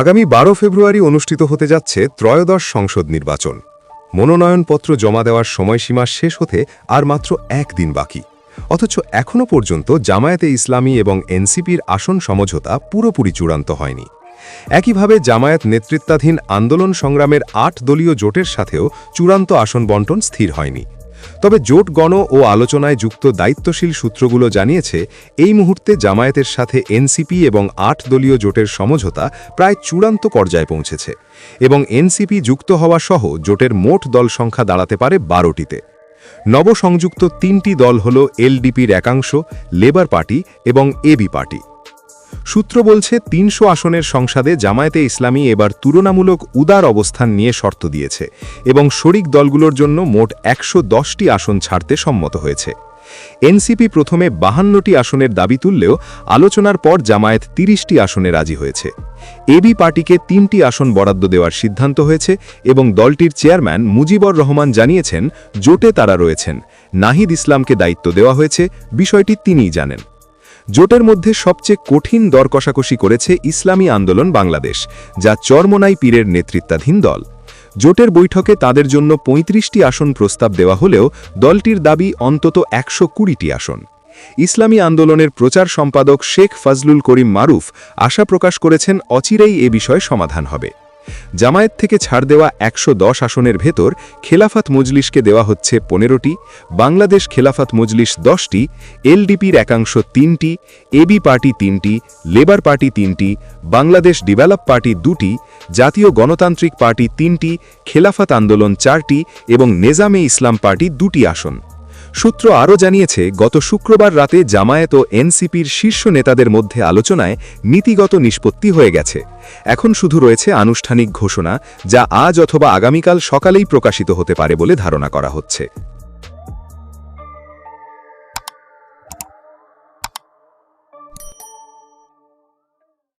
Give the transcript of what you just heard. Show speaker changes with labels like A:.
A: আগামী বারো ফেব্রুয়ারি অনুষ্ঠিত হতে যাচ্ছে ত্রয়োদশ সংসদ নির্বাচন। মনোনয়নপত্র জমা দেওয়ার সময়সীমা শেষ হতে আর মাত্র একদিন বাকি। অথচ এখনও পর্যন্ত জামায়াতে ইসলামী এবং এনসিপির আসন সমঝোতা পুরোপুরি চূড়ান্ত হয়নি। একইভাবে জামায়াত নেতৃত্বাধীন আন্দোলন সংগ্রামের আট দলীয় জোটের সাথেও চূড়ান্ত আসন বন্টন স্থির হয়নি। তবে জোট গণ ও আলোচনায় যুক্ত দায়িত্বশীল সূত্রগুলো জানিয়েছে, এই মুহূর্তে জামায়াতের সাথে এনসিপি এবং আট দলীয় জোটের সমঝোতা প্রায় চূড়ান্ত পর্যায়ে পৌঁছেছে এবং এনসিপি যুক্ত হওয়া সহ জোটের মোট দল সংখ্যা দাঁড়াতে পারে বারোটিতে। নবসংযুক্ত তিনটি দল হল এলডিপির একাংশ, লেবার পার্টি এবং এবি পার্টি। সূত্র বলছে, তিনশো আসনের সংসদে জামায়াতে ইসলামী এবার তুলনামূলক উদার অবস্থান নিয়ে শর্ত দিয়েছে এবং শরিক দলগুলোর জন্য মোট একশো দশটি আসন ছাড়তে সম্মত হয়েছে। এনসিপি প্রথমে বাহান্নটি আসনের দাবি তুললেও আলোচনার পর জামায়াত তিরিশটি আসনে রাজি হয়েছে। এবি পার্টিকে তিনটি আসন বরাদ্দ দেওয়ার সিদ্ধান্ত হয়েছে এবং দলটির চেয়ারম্যান মুজিবর রহমান জানিয়েছেন, জোটে তারা রয়েছেন। নাহিদ ইসলামকে দায়িত্ব দেওয়া হয়েছে, বিষয়টি তিনিই জানেন। জোটের মধ্যে সবচেয়ে কঠিন দর কষাকষি করেছে ইসলামী আন্দোলন বাংলাদেশ, যা চরমনাই পীরের নেতৃত্বাধীন দল। জোটের বৈঠকে তাদের জন্য ৩৫টি আসন প্রস্তাব দেওয়া হলেও দলটির দাবি অন্তত একশো কুড়িটি আসন। ইসলামী আন্দোলনের প্রচার সম্পাদক শেখ ফজলুল করিম মারুফ আশা প্রকাশ করেছেন অচিরেই এ বিষয়ে সমাধান হবে। জামায়াত থেকে ছাড় দেওয়া একশো দশ আসনের ভেতর খেলাফাত মজলিসকে দেওয়া হচ্ছে পনেরোটি, বাংলাদেশ খেলাফাত মজলিস দশটি, এলডিপির একাংশ তিনটি, এবি পার্টি তিনটি, লেবার পার্টি তিনটি, বাংলাদেশ ডেভেলপ পার্টি দুটি, জাতীয় গণতান্ত্রিক পার্টি তিনটি, খেলাফাত আন্দোলন চারটি এবং নেজামে ইসলাম পার্টি দুটি আসন। সূত্র আরও জানিয়েছে, গত শুক্রবার রাতে জামায়াত ও এনসিপির শীর্ষ নেতাদের মধ্যে আলোচনায় নীতিগত নিষ্পত্তি হয়ে গেছে। এখন শুধু রয়েছে আনুষ্ঠানিক ঘোষণা, যা আজ অথবা আগামীকাল সকালেই প্রকাশিত হতে পারে বলে ধারণা করা হচ্ছে।